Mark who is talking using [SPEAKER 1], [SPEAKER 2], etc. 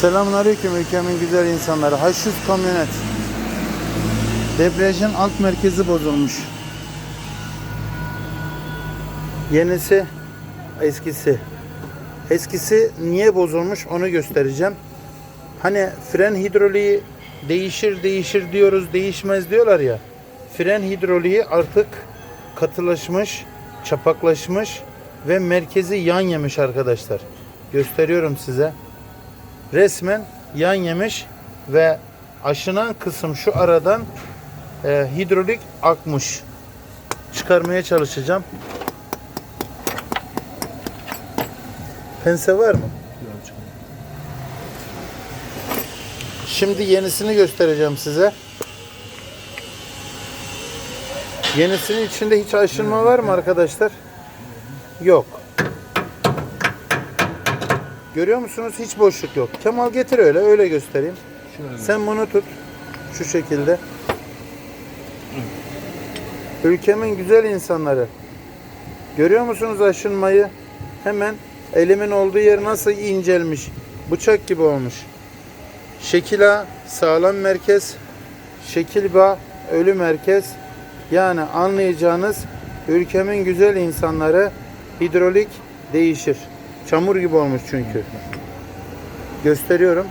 [SPEAKER 1] Selamünaleyküm ülkemin güzel insanları. H100 kamyonet. Debriyajın alt merkezi bozulmuş. Yenisi, eskisi. Eskisi niye bozulmuş onu göstereceğim. Hani fren hidroliği değişir değişir diyoruz değişmez diyorlar ya. Fren hidroliği artık katılaşmış, çapaklaşmış ve merkezi yan yemiş arkadaşlar. Gösteriyorum size resmen yan yemiş ve aşınan kısım şu aradan e, hidrolik akmış. Çıkarmaya çalışacağım. Pense var mı? Şimdi yenisini göstereceğim size. Yenisinin içinde hiç aşınma var mı arkadaşlar? Yok. Görüyor musunuz? Hiç boşluk yok. Kemal getir öyle, öyle göstereyim. Sen bunu tut. Şu şekilde. Ülkemin güzel insanları. Görüyor musunuz aşınmayı? Hemen elimin olduğu yer nasıl incelmiş. Bıçak gibi olmuş. Şekil A sağlam merkez. Şekil B ölü merkez. Yani anlayacağınız ülkemin güzel insanları hidrolik değişir. Çamur gibi olmuş çünkü. Gösteriyorum.